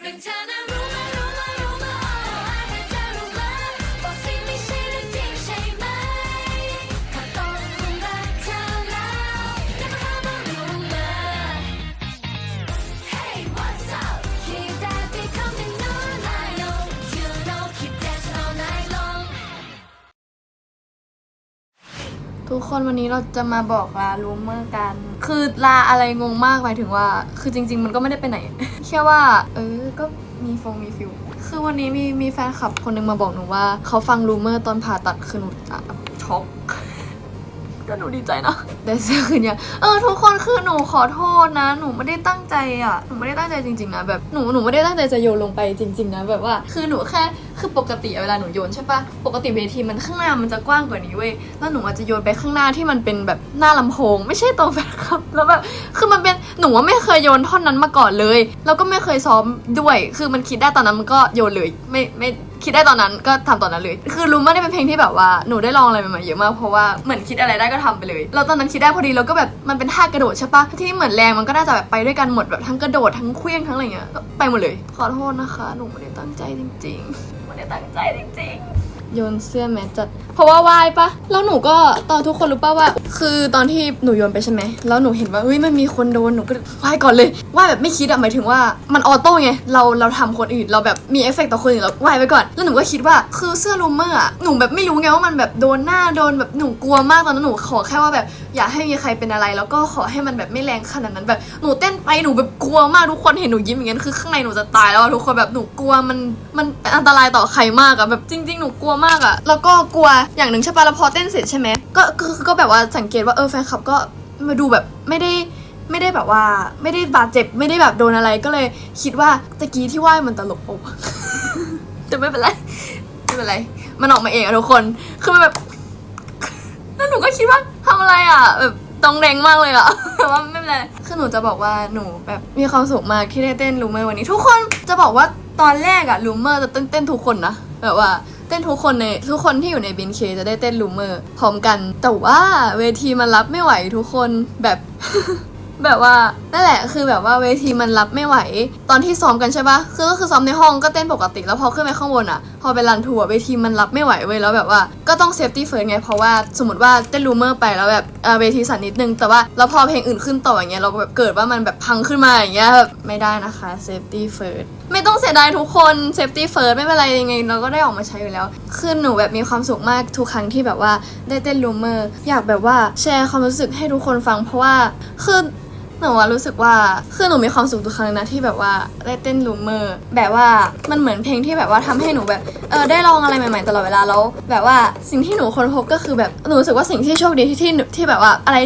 เรื่อ ทุกคนวันนี้เราจะมาบอกลารูเมอร์กัน คือลาอะไรงงมากหมายถึงว่า คือจริง ๆ มันก็ไม่ได้ไปไหน แค่ว่า เออ ก็มีฟงมีฟิลคือวันนี้มีมีแฟนคลับคนหนึงมาบอกหนูว่า เขาฟังรูเมอร์ตอนผ่าตัดคือหนูช็อก ก็หนูดีใจนะแต่เสื้อคืนเนี่ยเออทุกคนคือหนูขอโทษนะ หนูไม่ได้ตั้งใจอะหนูไม่ได้ตั้งใจจริงๆนะแบบหนูหนูไม่ได้ตั้งใจจะโยนลงไปจริง ๆนะแบบว่าคือหนูแค่คือปกติเวลาหนูโยนใช่ปะปกติเวทีมันข้างหน้ามันจะกว้างกว่านี้เว้ยแล้วหนูอาจจะโยนไปข้างหน้าที่มันเป็นแบบหน้าลำโพง ไม่ใช่ตรงแฟนคลับแล้วแบบคือมันเป็นหนูว่าไม่เคยโยนท่อนนั้นมาก่อนเลย แล้วก็ไม่เคยซ้อมด้วย คือมันคิดได้ตอนนั้นมันก็โยนเลยไม่ไม่ คิดได้ตอนนั้นก็ทำตอนนั้นเลย คือรู้ว่าได้เป็นเพลงที่แบบว่าหนูได้ลองอะไรใหม่ๆเยอะมากเพราะว่าเหมือนคิดอะไรได้ก็ทำไปเลยเราตอนนั้นคิดได้พอดีเราก็แบบมันเป็นท่ากระโดดใช่ปะที่เหมือนแรงมันก็น่าจะแบบไปด้วยกันหมดแบบทั้งกระโดดทั้งเคลี้ยงทั้งอะไรเงี้ยก็ไปหมดเลย ขอโทษนะคะ หนูไม่ได้ตั้งใจจริงๆไม่ได้ตั้งใจจริงๆ โยนเสื้อแมสจัด เพราะว่าวายปะแล้วหนูก็ตอนทุกคนรู้ปะว่า คือตอนที่หนูโยนไปใช่ไหมแล้วหนูเห็นว่าเฮ้ยมันมีคนโดนหนูก็วายก่อนเลยว่ายแบบไม่คิดอะหมายถึงว่ามันออโต้ไงเราเราทำคนอื่นเราแบบมีเอฟเฟกต์ต่อคนอื่นเราวายไปก่อน แล้วหนูก็คิดว่าคือเสื้อลูมเมอร์อะหนูแบบไม่รู้ไงว่ามันแบบโดนหน้าโดนแบบหนูกลัวมากตอนนั้นหนูขอแค่ว่าแบบอย่าให้มีใครเป็นอะไร แล้วก็ขอให้มันแบบไม่แรงขนาดนั้นแบบหนูเต้นไปหนูแบบกลัวมากทุกคนเห็นหนูยิ้มอย่างนั้นคือข้างในหนูจะตายแล้วอะทุกคนแบบหนูกลัวมันมันอันตรายต่อใครมากอะแบบจริง ๆ หนูกลัวมากอะแล้วก็กลัวอย่างหนึ่งใช่ปะแล้วพอเต้นเสร็จใช่ไหมก็ก็ก็แบบว่าสังเกตว่าเออแฟนคลับก็มาดูแบบไม่ได้ไม่ได้แบบว่าไม่ได้บาดเจ็บไม่ได้แบบโดนอะไรก็เลยคิดว่าตะกี้ที่ว่ายมันตลกปะวะแต่ไม่เป็นไรไม่เป็นไร มันออกมาเองอะทุกคนคือมันแบบแล้วหนูก็คิดว่าทำอะไรอะแบบตรงแรงมากเลยอะแต่ว่าไม่เป็นไรคือหนูจะบอกว่าหนูแบบมีความสุขมากที่ได้เต้นลูเมอร์วันนี้ ทุกคนจะบอกว่าตอนแรกอะลูเมอร์จะเต้นเต้นทุกคนนะแบบว่า เต้นทุกคนในทุกคนที่อยู่ในบินเคจะได้เต้นลูเมอร์พร้อมกัน แต่ว่าเวทีมันรับไม่ไหวทุกคนแบบ แบบว่านั่นแหละคือแบบว่าเวทีมันรับไม่ไหว ตอนที่ซ้อมกันใช่ปะคือก็คือซ้อมในห้องก็เต้นปกติแล้วพอขึ้นไปข้างบนอะ พอไปรันทัวร์เวทีมันรับไม่ไหวเว้ยแล้วแบบว่าก็ต้องเซฟตี้เฟิร์สไงเพราะว่าสมมติว่าเต้นรูเมอร์ไปแล้วแบบเวทีสั่นนิดนึง แต่ว่าแล้วพอเพลงอื่นขึ้นต่ออย่างเงี้ยเราแบบเกิดว่ามันแบบพังขึ้นมาอย่างเงี้ยแบบไม่ได้นะคะเซฟตี้เฟิร์สไม่ต้องเสียดายทุกคนเซฟตี้เฟิร์สไม่เป็นไรยังไงเราก็ได้ออกมาใช้อยู่แล้วคือหนูแบบมีความสุขมากทุกครั้งที่แบบว่าได้เต้นรูเมอร์อยากแบบว่าแชร์ความรู้สึกให้ทุกคนฟังเพราะว่าคือ หนูว่ารู้สึกว่าคือหนูมีความสุขทุกครั้งนะที่แบบว่าได้เต้นลูมเมอร์แบบว่ามันเหมือนเพลงที่แบบว่าทำให้หนูแบบเออได้ลองอะไรใหม่ๆตลอดเวลาแล้ว แบบว่าสิ่งที่หนูค้นพบก็คือแบบหนูรู้สึกว่าสิ่งที่โชคดีที่ที่ที่แบบว่าอะไร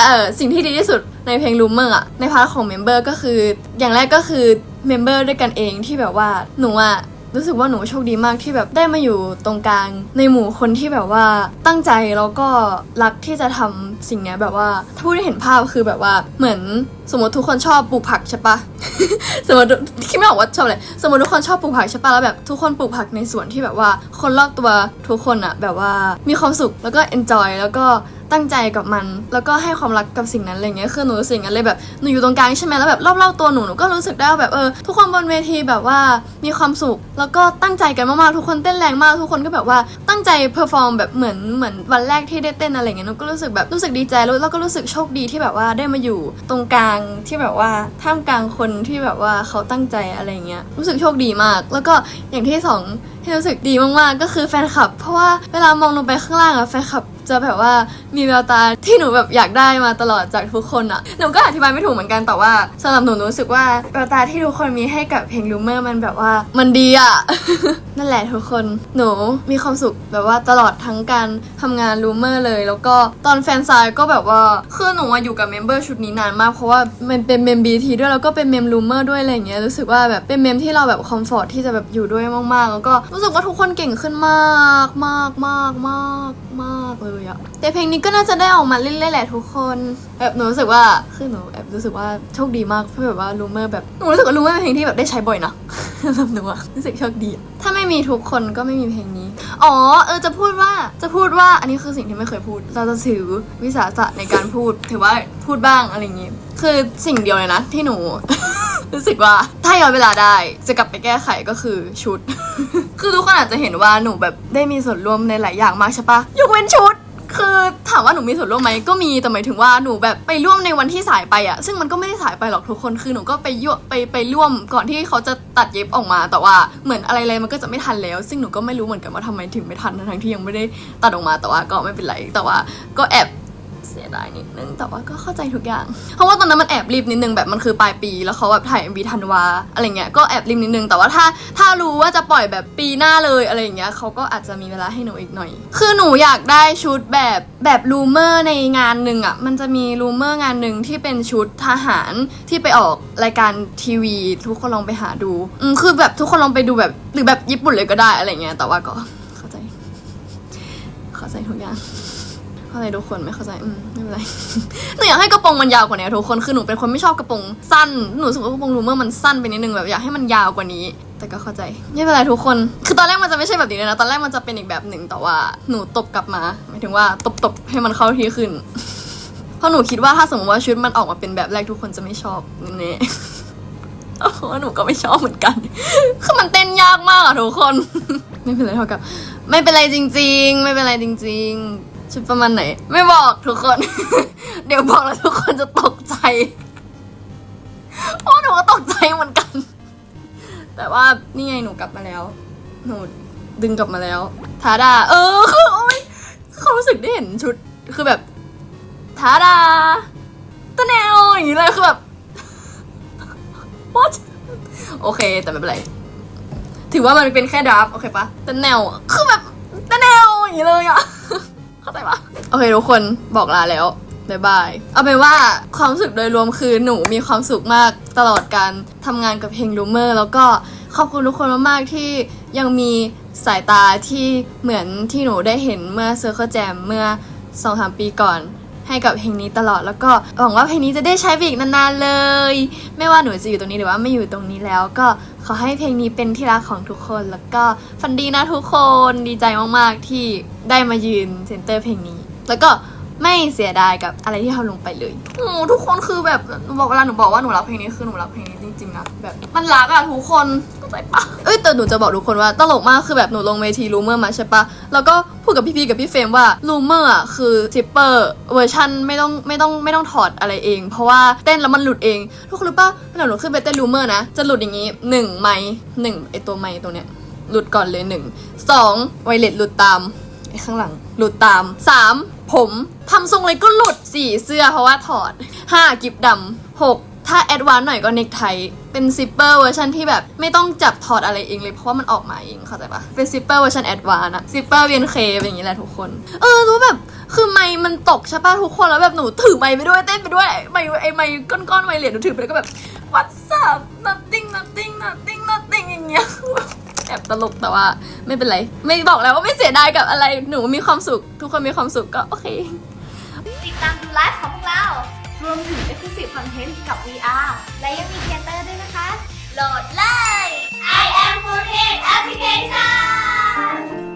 เออสิ่งที่ดีที่สุดในเพลงลูมเมอร์อะในพาร์ทของเมมเบอร์ก็คือ อย่างแรกก็คือเมมเบอร์ด้วยกันเองที่แบบว่าหนูอะ รู้สึกว่าหนูโชคดีมากที่แบบได้มาอยู่ตรงกลาง ในหมู่คนที่แบบว่าตั้งใจแล้วก็รักที่จะทำสิ่งนี้แบบว่าถ้าพูดได้เห็นภาพคือแบบว่าเหมือนสมมติทุกคนชอบปลูกผักใช่ปะสมมติคิดไม่ออกว่าชอบอะไรสมมติทุกคนชอบปลูกผักใช่ปะแล้วแบบทุกคนปลูกผักในสวนที่แบบว่า คนรอบตัวทุกคนอะแบบว่ามีความสุขแล้วก็ enjoy แล้วก็ ตั้งใจกับมัน แล้วก็ให้ความรักกับสิ่งนั้นอะไรเงี้ยคือหนูรู้สึกงนั้นเลยแบบหนูอยู่ตรงกลางใช่ไหมแล้วแบบรอบๆตัวหนูหนูก็รู้สึกได้ว่าแบบเออทุกคนบนเวทีแบบว่ามีความสุข แล้วก็ตั้งใจกันมากๆทุกคนเต้นแรงมากทุกคนก็แบบว่าตั้งใจเพอร์ฟอร์มแบบเหมือนเหมือนวันแรกที่ได้เต้นอะไรเงี้ยหนูก็รู้สึกแบบรู้สึกดีใจแล้วแล้วก็รู้สึกโชคดีที่แบบว่าได้มาอยู่ตรงกลางที่แบบว่าท่ามกลางคนที่แบบว่าเขาตั้งใจอะไรเงี้ยรู้สึกโชคดีมาก แล้วก็อย่างที่สองที่รู้สึกดีมากๆก็คือแฟนคลับ เพราะว่าเวลามองลงไปข้างล่างอะแฟนคลับ จะแบบว่ามีแววตาที่หนูแบบอยากได้มาตลอดจากทุกคนอะหนูก็อธิบายไม่ถูกเหมือนกันแต่ว่าสำหรับหนูหนูรู้สึกว่าแววตาที่ทุกคนมีให้กับเพลงลูเมอร์มันแบบว่ามันดีอะนั่นแหละทุกคนหนูมีความสุขแบบว่าตลอดทั้งการทำงานลูเมอร์เลย แล้วก็ตอนแฟนซายก็แบบว่าคือหนูอะอยู่กับเมมเบอร์ชุดนี้นานมากเพราะว่ามันเป็นเมมบีทีด้วยแล้วก็เป็นเมมลูเมอร์ด้วยอะไรเงี้ยรู้สึกว่าแบบเป็นเมมที่เราแบบคอมฟอร์ทที่จะแบบอยู่ด้วยมากๆ แล้วก็รู้สึกว่าทุกคนเก่งขึ้นมากมากมากมากมากเลยอะแต่เพลงนี้ก็น่าจะได้ออกมาเรื่อยๆแหละทุกคนแบบหนูรู้สึกว่าคือหนูแอบรู้สึกว่าโชคดีมากเพราะแบบว่าลูเมอร์แบบหนูรู้สึกว่าลูเมอร์เป็นเพลงที่แบบได้ใช้บ่อยนะสำหรับหนูอะรู้สึกโชคดี ถ้าไม่มีทุกคนก็ไม่มีเพลงนี้ อ๋อเออจะพูดว่าจะพูดว่าอันนี้คือสิ่งที่ไม่เคยพูด เราจะถือวิสาสะในการพูด ถือว่าพูดบ้างอะไรอย่างงี้ คือสิ่งเดียวเลยนะที่หนูรู้สึกว่าถ้าย้อนเวลาได้จะกลับไปแก้ไขก็คือชุด คือทุกคนอาจจะเห็นว่าหนูแบบได้มีส่วนร่วมในหลายอย่างมากใช่ปะยกเว้นชุด คือถามว่าหนูมีส่วนร่วมไหมก็มีแต่หมายถึงว่าหนูแบบไปร่วมในวันที่สายไปอะซึ่งมันก็ไม่ได้สายไปหรอกทุกคนคือหนูก็ไปยั่วไปไปร่วมก่อนที่เขาจะตัดเย็บออกมา แต่ว่าเหมือนอะไรๆมันก็จะไม่ทันแล้ว ซึ่งหนูก็ไม่รู้เหมือนกันว่าทำไมถึงไม่ทันทั้งๆที่ยังไม่ได้ตัดออกมาแต่ว่าก็ไม่เป็นไรแต่ว่าก็แอบ สียดายนิดนึงแต่ว่าก็เข้าใจทุกอย่าง เพราะว่าตอนนั้นมันแอบรีบนิดนึงแบบมันคือปลายปี แล้วเขาแบบถ่าย MV ธันวาอะไรเงี้ยก็แอบรีบนิดนึงแต่ว่าถ้าถ้ารู้ว่าจะปล่อยแบบปีหน้าเลยอะไรเงี้ยเขาก็อาจจะมีเวลาให้หนูอีกหน่อย คือหนูอยากได้ชุดแบบแบบรูเมอร์ในงานหนึ่งอะมันจะมีรูเมอร์งานหนึ่งที่เป็นชุดทหารที่ไปออกรายการทีวี ทุกคนลองไปหาดูอืมคือแบบทุกคนลองไปดูแบบหรือแบบญี่ปุ่นเลยก็ได้อะไรเงี้ยแต่ว่าก็เข้าใจ เข้าใจทุกอย่าง เข้าใจทุกคนไม่เข้าใจอืมไม่เป็นไรหนูอยากให้กระโปรงมันยาวกว่านี้ทุกคนคือหนูเป็นคนไม่ชอบกระโปรงสั้นหนูรู้สึกว่ากระโปรงรูเมอร์มันสั้นไปนิดนึงแบบอยากให้มันยาวกว่านี้แต่ก็เข้าใจไม่เป็นไรทุกคน คือตอนแรกมันจะไม่ใช่แบบนี้เลยนะ ตอนแรกมันจะเป็นอีกแบบหนึ่งแต่ว่าหนูตบกลับมาหมายถึงว่าตบตบให้มันเข้าที่ขึ้น เพราะหนูคิดว่าถ้าสมมติว่าชุดมันออกมาเป็นแบบแรกทุกคนจะไม่ชอบแน่ๆโอ้โหหนูก็ไม่ชอบเหมือนกัน คือมันเต้นยากมากอะทุกคน ไม่เป็นไรเท่ากับ ไม่เป็นไรจริง ๆ ไม่เป็นไรจริง ๆ ชุดประมาณไหน ไม่บอกทุกคน เดี๋ยวบอกแล้วทุกคนจะตกใจเพราะหนูก็ตกใจเหมือนกัน แต่ว่านี่ไงหนูกลับมาแล้ว หนูดึงกลับมาแล้วทาดา เออคือโอ๊ยเขามรู้สึกได้เห็นชุดคือแบบทาดาตะแนวอย่างนี้เลยคือแบบ what โอเค แต่ไม่เป็นไร ถือว่ามันเป็นแค่ดราฟโอเคปะแต่แนวคือแบบแต่แนวอย่างนี้เลยอะ เข้าใจปะโอเคทุกคนบอกลาแล้วบายบายเอาเป็นว่าความรู้สึกโดยรวมคือหนูมีความสุขมากตลอดการทำงานกับเพลงรูเมอร์แล้วก็ขอบคุณทุกคนมากๆที่ยังมีสายตาที่เหมือนที่หนูได้เห็นเมื่อเซอร์เคิลแจมเมื่อสองสามปีก่อน ให้กับเพลงนี้ตลอดแล้วก็หวังว่าเพลงนี้จะได้ใช้ไปอีกนานๆเลย ไม่ว่าหนูจะอยู่ตรงนี้หรือว่าไม่อยู่ตรงนี้แล้ว ก็ขอให้เพลงนี้เป็นที่รักของทุกคนแล้วก็ฟันดีนะทุกคนดีใจมากๆที่ได้มายืนเซนเตอร์เพลงนี้ แล้วก็ไม่เสียดายกับอะไรที่ทำลงไปเลยโอ้ทุกคนคือแบบบอกเวลาหนูบอกว่าหนูรักเพลงนี้คือหนูรักเพลงนี้จริงๆนะแบบมันรักอะทุกคน ใจปะเอ้ยแต่หนูจะบอกทุกคนว่าตลกมากคือแบบหนูลงเวทีรูเมอร์มาใช่ปะแล้วก็พูดกับพี่พีกับพี่เฟรมว่ารูเมอร์อะคือซิปเปอร์เวอร์ชันไม่ต้องไม่ต้องไม่ต้องถอดอะไรเอง เพราะว่าเต้นแล้วมันหลุดเอง ทุกคนรู้ปะเวลาหนูขึ้นไปเต้นรูเมอร์นะจะหลุดอย่างนี้หนึ่งไม้หนึ่งไอตัวไม้ตัวเนี้ยหลุดก่อนเลยหนึ่งสองไวเลตหลุดตามไอ้ข้างหลังหลุดตามสามผมทำทรงอะไรก็หลุดสี่เสื้อเพราะว่าถอดห้ากิบดำหก ถ้าแอดวานซ์หน่อยก็เนคไทเป็นซิปเปอร์เวอร์ชันที่แบบไม่ต้องจับถอดอะไรเองเลยเพราะว่ามันออกมาเองเข้าใจปะเป็นซิปเปอร์เวอร์ชันแอดวานซ์อะซิปเปอร์เวียนเคเป็นอย่างนี้แหละทุกคน เออรู้แบบคือไมค์มันตกใช่ปะทุกคนแล้วแบบหนูถือไมค์ไปด้วยเต้นไปด้วยไมค์ไอไมค์ก้อนๆไมค์เหรียญหนูถือไปแล้วก็แบบ what's up nothing nothing nothing nothing อย่างเงี้ยแอบตลกแต่ว่าไม่เป็นไร ไม่บอกแล้วว่าไม่เสียดายกับอะไรหนูมีความสุข ทุกคนมีความสุขก็โอเค ติดตามดูไลฟ์ของพวกเรา รวมถึง Exclusive Content กับ VR และยังมีเทเตอร์ด้วยนะคะ โหลดเลย I am Content Application